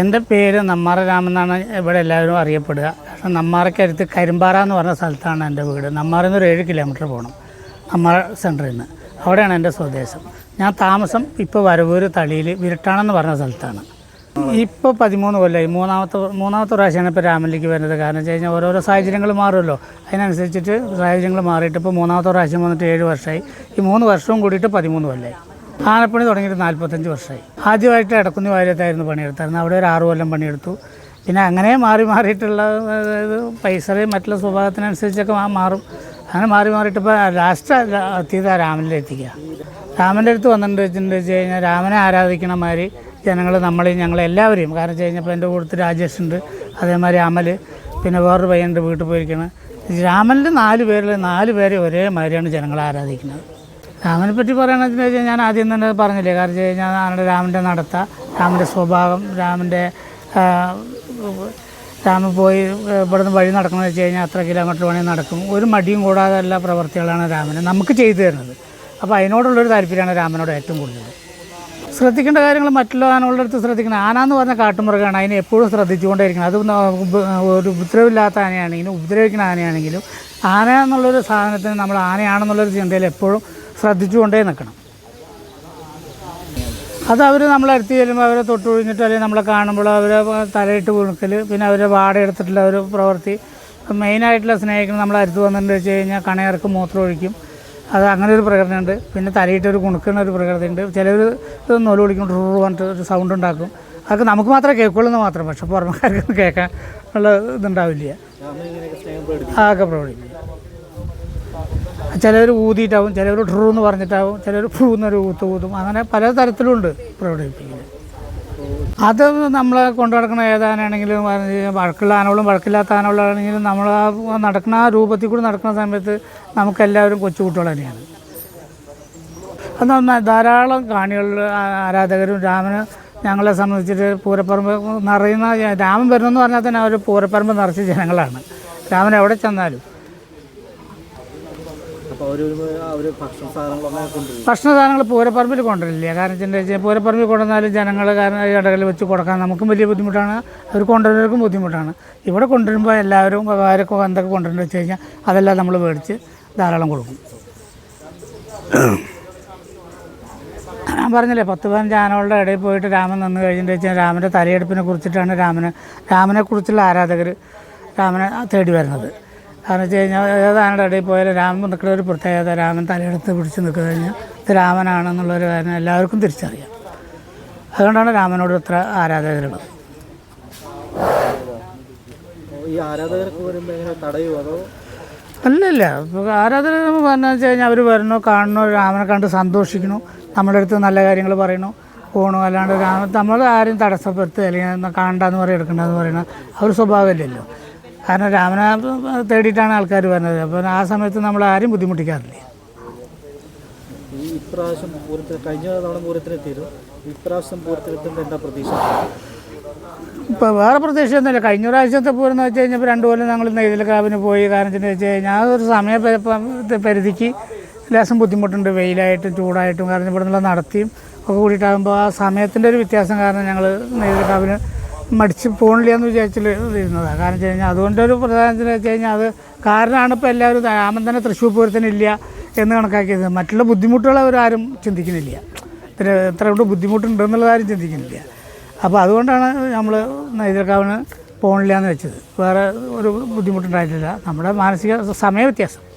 എന്റെ പേര് നമ്മാറ രാമെന്നാണ് ഇവിടെ എല്ലാവരും അറിയപ്പെടുക. കാരണം നമ്മാറയ്ക്കടുത്ത് കരിമ്പാറ എന്ന് പറഞ്ഞ സ്ഥലത്താണ് എന്റെ വീട്. നമ്മാറിൽ നിന്ന് ഒരു ഏഴ് കിലോമീറ്റർ പോകണം നമ്മാറ സെന്ററിൽ നിന്ന്. അവിടെയാണ് എന്റെ സ്വദേശം. ഞാൻ താമസം ഇപ്പോൾ വരവൂർ തളിയിൽ വിരട്ടാണെന്ന് പറഞ്ഞ സ്ഥലത്താണ്. ഇപ്പോൾ പതിമൂന്ന് കൊല്ലമായി മൂന്നാമത്തെ മൂന്നാമത്തെ പ്രാവശ്യമാണ് ഇപ്പോൾ രാമനിലേക്ക് വരുന്നത്. കാരണം വെച്ച് കഴിഞ്ഞാൽ ഓരോരോ സാഹചര്യങ്ങൾ മാറുമല്ലോ. അതിനനുസരിച്ചിട്ട് സാഹചര്യങ്ങൾ മാറിയിട്ട് ഇപ്പോൾ മൂന്നാമത്തെ പ്രാവശ്യം വന്നിട്ട് ഏഴ് വർഷമായി ഈ മൂന്ന് വർഷവും കൂടിയിട്ട് പതിമൂന്ന് കൊല്ലമായി ആനപ്പണി തുടങ്ങിയിട്ട് നാൽപ്പത്തഞ്ച് വർഷമായി. ആദ്യമായിട്ട് ഇടക്കുന്നി വാര്യത്തായിരുന്നു പണിയെടുത്തായിരുന്നു അവിടെ ഒരു ആറു കൊല്ലം പണിയെടുത്തു. പിന്നെ അങ്ങനെ മാറി മാറിയിട്ടുള്ള അതായത് പൈസയും മറ്റുള്ള സ്വഭാവത്തിനനുസരിച്ചൊക്കെ മാറും. അങ്ങനെ മാറി മാറിയിട്ട് ഇപ്പോൾ ലാസ്റ്റ് എത്തിയത് രാമനിൽ എത്തിക്കുക രാമന്റെ അടുത്ത് വന്നിട്ടുണ്ട് വെച്ചിട്ടുണ്ട് വെച്ച് കഴിഞ്ഞാൽ രാമനെ ആരാധിക്കണ മാതിരി ജനങ്ങൾ നമ്മളെയും ഞങ്ങളെല്ലാവരെയും കാരണം വെച്ച് കഴിഞ്ഞപ്പോൾ എന്റെ കൂട്ടത്തിൽ രാജേഷ് ഉണ്ട് അതേമാതിരി അമൽ പിന്നെ വേറൊരു പയ്യന്റെ വീട്ടിൽ പോയിരിക്കണം. രാമനിൽ നാല് പേരിൽ നാല് പേരെ ഒരേ ജനങ്ങൾ ആരാധിക്കുന്നത്. രാമനെ പറ്റി പറയുകയാണെന്ന് വെച്ചാൽ ഞാൻ ആദ്യം തന്നെ പറഞ്ഞില്ലേ കാരണം വെച്ച് കഴിഞ്ഞാൽ ആണ് രാമന്റെ നടത്ത രാമന്റെ സ്വഭാവം രാമന്റെ രാമൻ പോയി ഇവിടുന്ന് വഴി നടക്കണമെന്ന് വെച്ച് കഴിഞ്ഞാൽ അത്ര കിലോമീറ്റർ വേണമെങ്കിൽ നടക്കും. ഒരു മടിയും കൂടാതെ എല്ലാ പ്രവർത്തികളാണ് രാമന്. നമുക്ക് ചെയ്തു തരുന്നത്. അപ്പോൾ അതിനോടുള്ളൊരു താല്പര്യമാണ് രാമനോട് ഏറ്റവും കൂടുതൽ. ശ്രദ്ധിക്കേണ്ട കാര്യങ്ങൾ മറ്റുള്ള ആനകളുടെ ശ്രദ്ധിക്കണം. ആന എന്ന് പറഞ്ഞ കാട്ടുമൃഗമാണ് അതിനെ എപ്പോഴും ശ്രദ്ധിച്ചുകൊണ്ടേയിരിക്കണം. അത് ഒരു ഉപദ്രവമില്ലാത്ത ആനയാണെങ്കിലും ഉപദ്രവിക്കുന്ന ആനയാണെങ്കിലും ആന എന്നുള്ളൊരു സാധനത്തിന് നമ്മൾ ആനയാണെന്നുള്ളൊരു ചിന്തയിൽ എപ്പോഴും ശ്രദ്ധിച്ചുകൊണ്ടേ നിൽക്കണം. അത് അവർ നമ്മളെ അടുത്ത് ചെല്ലുമ്പോൾ അവരെ തൊട്ടൊഴിഞ്ഞിട്ട് അല്ലെങ്കിൽ നമ്മളെ കാണുമ്പോൾ അവരെ തലയിട്ട് കുണുക്കൽ പിന്നെ അവരെ വാട എടുത്തിട്ടുള്ള ഒരു പ്രവൃത്തി. മെയിനായിട്ടുള്ള സ്നേഹിക്കുന്നത് നമ്മളെ അടുത്ത് വന്നിട്ടുണ്ട് വെച്ച് കഴിഞ്ഞാൽ കണയർക്ക് മൂത്രം ഒഴിക്കും. അത് അങ്ങനെ ഒരു പ്രകൃതിയുണ്ട് പിന്നെ തലയിട്ട് ഒരു കുണുക്കുന്ന ഒരു പ്രകൃതിയുണ്ട് ചിലർ നൊല വിളിക്കും റൂ പറഞ്ഞിട്ട് ഒരു സൗണ്ട് ഉണ്ടാക്കും. അതൊക്കെ നമുക്ക് മാത്രമേ കേൾക്കുള്ളൂ എന്ന് മാത്രം. പക്ഷെ പുറമേക്കാർക്ക് കേൾക്കാൻ ഉള്ള ഇതുണ്ടാവില്ല ആകെ പ്രകടിപ്പിക്കും. ചിലർ ഊതിയിട്ടാവും ചിലർ ട്രൂ എന്ന് പറഞ്ഞിട്ടാവും ചിലർ ഫ്ലൂ എന്നൊരു ഊത്ത് ഊതും. അങ്ങനെ പല തരത്തിലുണ്ട് പ്രകടിപ്പിക്കുന്നത് അത് നമ്മളെ കൊണ്ടു നടക്കുന്ന ഏതാനാണെങ്കിലും വഴക്കുള്ള ആനകളും വഴക്കില്ലാത്ത ആനകളാണെങ്കിലും നമ്മൾ ആ നടക്കുന്ന ആ രൂപത്തിൽ കൂടി നടക്കുന്ന സമയത്ത് നമുക്കെല്ലാവരും കൊച്ചുകുട്ടികൾ തന്നെയാണ്. എന്നാൽ ധാരാളം കാണികൾ ആരാധകരും രാമന് ഞങ്ങളെ സംബന്ധിച്ചിട്ട് പൂരപ്പറമ്പ് നിറയുന്ന രാമൻ വരുന്നെന്ന് പറഞ്ഞാൽ തന്നെ അവർ പൂരപ്പറമ്പ് നിറച്ച ജനങ്ങളാണ്. രാമൻ എവിടെ ചെന്നാലും ഭക്ഷണ സാധനങ്ങൾ പൂരപ്പറമ്പിൽ കൊണ്ടുവരില്ല. കാരണം വെച്ചാൽ പൂരപ്പറമ്പിൽ കൊണ്ടുവന്നാലും ജനങ്ങൾ കാരണം ഇടകളിൽ വെച്ച് കൊടുക്കാൻ നമുക്കും വലിയ ബുദ്ധിമുട്ടാണ്. അവർ കൊണ്ടുവരുന്നവർക്കും ബുദ്ധിമുട്ടാണ്. ഇവിടെ കൊണ്ടുവരുമ്പോൾ എല്ലാവരും ആരൊക്കെ എന്തൊക്കെ കൊണ്ടുവരുന്നത് വെച്ച് കഴിഞ്ഞാൽ അതെല്ലാം നമ്മൾ മേടിച്ച് ധാരാളം കൊടുക്കും. ഞാൻ പറഞ്ഞില്ലേ പത്ത് പതിനഞ്ച് ആനകളുടെ ഇടയിൽ പോയിട്ട് രാമൻ നിന്ന് കഴിഞ്ഞിട്ട് വെച്ചാൽ രാമന്റെ തലയെടുപ്പിനെ കുറിച്ചിട്ടാണ് രാമന് രാമനെ കുറിച്ചുള്ള ആരാധകർ രാമനെ തേടി വരുന്നത്. കാരണം വെച്ച് കഴിഞ്ഞാൽ ഏതാണ്ട് ഇടയിൽ പോയാലും രാമൻ നിൽക്കുന്ന ഒരു പ്രത്യേകത രാമൻ തലയെടുത്ത് പിടിച്ച് നിൽക്കുക കഴിഞ്ഞാൽ ഇത് രാമനാണെന്നുള്ളൊരു കാര്യം എല്ലാവർക്കും തിരിച്ചറിയാം. അതുകൊണ്ടാണ് രാമനോട് ഇത്ര ആരാധകരുള്ളത്. അല്ലല്ല ആരാധകർ പറഞ്ഞു വെച്ച് കഴിഞ്ഞാൽ അവർ വരണോ കാണണോ രാമനെ കണ്ട് സന്തോഷിക്കണു നമ്മുടെ അടുത്ത് നല്ല കാര്യങ്ങൾ പറയണു പോകണു അല്ലാണ്ട് രാമ നമ്മൾ ആരും തടസ്സപ്പെടുത്തുക അല്ലെങ്കിൽ കാണണ്ടെന്ന് പറയും എടുക്കണ്ടെന്ന് പറയണ ആ ഒരു സ്വഭാവമില്ലല്ലോ കാരണം രാമനെ തേടിയിട്ടാണ് ആൾക്കാർ വരുന്നത് അപ്പോൾ ആ സമയത്ത് നമ്മൾ ആരും ബുദ്ധിമുട്ടിക്കാറില്ല. ഈ ഇപ്രാവശ്യം പൂരത്തിന് കഴിഞ്ഞ തവണ പൂരത്തിനെത്തിയിരുന്നു ഇപ്രാവശ്യം പൂരത്തിനെത്തുമ്പോൾ എന്താ പ്രതീക്ഷ? ഇപ്പോൾ വേറെ പ്രദേശമൊന്നുമില്ല കഴിഞ്ഞ പ്രാവശ്യത്തെ പൂരം എന്ന് വെച്ച് കഴിഞ്ഞപ്പോൾ രണ്ടു കൊല്ലം ഞങ്ങൾ നെയ്തലക്കാവിന് പോയി. കാരണം വെച്ച് കഴിഞ്ഞാൽ ഒരു സമയ പരിധിക്ക് ലേശം ബുദ്ധിമുട്ടുണ്ട്. വെയിലായിട്ടും ചൂടായിട്ടും. കാരണം ഇവിടെ നിന്നുള്ള നടത്തിയും ഒക്കെ കൂടിയിട്ടാകുമ്പോൾ ആ സമയത്തിന്റെ ഒരു വ്യത്യാസം കാരണം ഞങ്ങൾ നെയ്തലക്കാവിന് മടിച്ച് പോകണില്ല എന്ന് വിചാരിച്ചിരുന്നതാണ് കാരണം വെച്ച് കഴിഞ്ഞാൽ അതുകൊണ്ടൊരു പ്രധാനത്തിന് വെച്ച് കഴിഞ്ഞാൽ അത് കാരണമാണ് ഇപ്പോൾ എല്ലാവരും രാമൻ തന്നെ തൃശ്ശൂർ പൂരത്തിനില്ല എന്ന് കണക്കാക്കിയത്. മറ്റുള്ള ബുദ്ധിമുട്ടുകൾ അവരാരും ചിന്തിക്കുന്നില്ല. ഇത്ര ഇത്ര കൊണ്ട് ബുദ്ധിമുട്ടുണ്ടെന്നുള്ളത് ആരും ചിന്തിക്കുന്നില്ല. അപ്പോൾ അതുകൊണ്ടാണ് നമ്മൾ നെയ്തലക്കാവിന് പോകണില്ല എന്ന് വെച്ചത്. വേറെ ഒരു ബുദ്ധിമുട്ടുണ്ടായിട്ടില്ല. നമ്മുടെ മാനസിക സമയ വ്യത്യാസം.